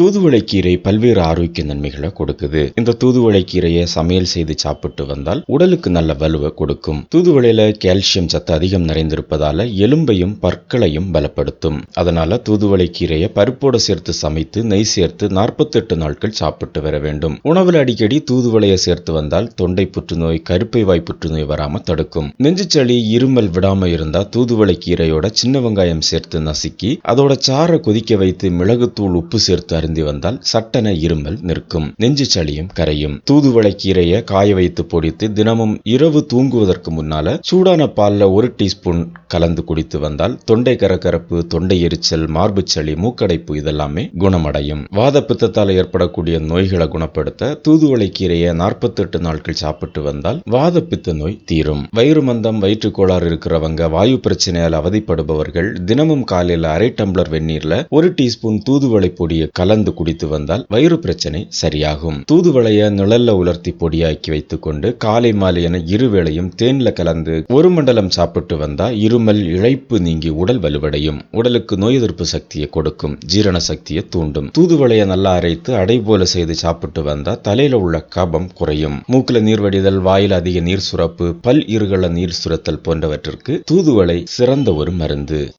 தூதுவளை கீரை பல்வேறு ஆரோக்கிய நன்மைகளை கொடுக்குது. இந்த தூதுவளை கீரையை சமையல் செய்து சாப்பிட்டு வந்தால் உடலுக்கு நல்ல வலுவை கொடுக்கும். தூதுவளையில கால்சியம் சத்து அதிகம் நிறைந்திருப்பதால எலும்பையும் பற்களையும் பலப்படுத்தும். அதனால தூதுவளை கீரையை பருப்போட சேர்த்து சமைத்து நெய் சேர்த்து நாற்பத்தெட்டு நாட்கள் சாப்பிட்டு வர வேண்டும். உணவுல அடிக்கடி தூதுவளையை சேர்த்து வந்தால் தொண்டை புற்றுநோய் கருப்பை வாய் புற்றுநோய் வராம தடுக்கும். நெஞ்சுச்சளி இருமல் விடாம இருந்தா தூதுவளை கீரையோட சின்ன வெங்காயம் சேர்த்து நசுக்கி அதோட சாறை கொதிக்க வைத்து மிளகுத்தூள் உப்பு சேர்த்து அருந்தி வந்தால் சட்டென இருமல் நிற்கும். நெஞ்சு சளியும் கரையும். தூதுவளை கீரையை காய வைத்து பொடித்து தினமும் இரவு தூங்குவதற்கு முன்னால சூடான பால்ல ஒரு டீஸ்பூன் கலந்து குடித்து வந்தால் தொண்டை கரகரப்பு தொண்டை எரிச்சல் மார்பு சளி மூக்கடைப்பு இதெல்லாமே குணமடையும். வாத பித்தத்தால் ஏற்படக்கூடிய நோய்களை குணப்படுத்த தூதுவளை கீரையை நாற்பத்தெட்டு நாட்கள் சாப்பிட்டு வந்தால் வாத பித்த நோய் தீரும். வயிறு மந்தம் வயிற்று கோளாறு இருக்கிறவங்க வாயு பிரச்சனையால் அவதிப்படுபவர்கள் தினமும் காலையில் அரை டம்ளர் வெந்நீர்ல ஒரு டீஸ்பூன் தூதுவளை பொடியை கலந்து குடித்து வந்தால் வயிறு பிரச்சனை சரியாகும். தூதுவளைய நிழல்ல உலர்த்தி பொடியாக்கி வைத்துக் கொண்டு காலை மாலை என இருவேளையும் தேன்ல கலந்து ஒரு மண்டலம் சாப்பிட்டு வந்தா இருமல் இழைப்பு நீங்கி உடல் வலுவடையும். உடலுக்கு நோய் எதிர்ப்பு சக்தியை கொடுக்கும் ஜீரண சக்தியை தூண்டும். தூதுவளைய நல்லா அரைத்து அடை போல செய்து சாப்பிட்டு வந்தா தலையில உள்ள கபம் குறையும். மூக்குல நீர் வடிதல் வாயில் அதிக நீர் சுரப்பு பல் இருகள நீர் சுரத்தல் போன்றவற்றிற்கு தூதுவளை சிறந்த ஒரு மருந்து.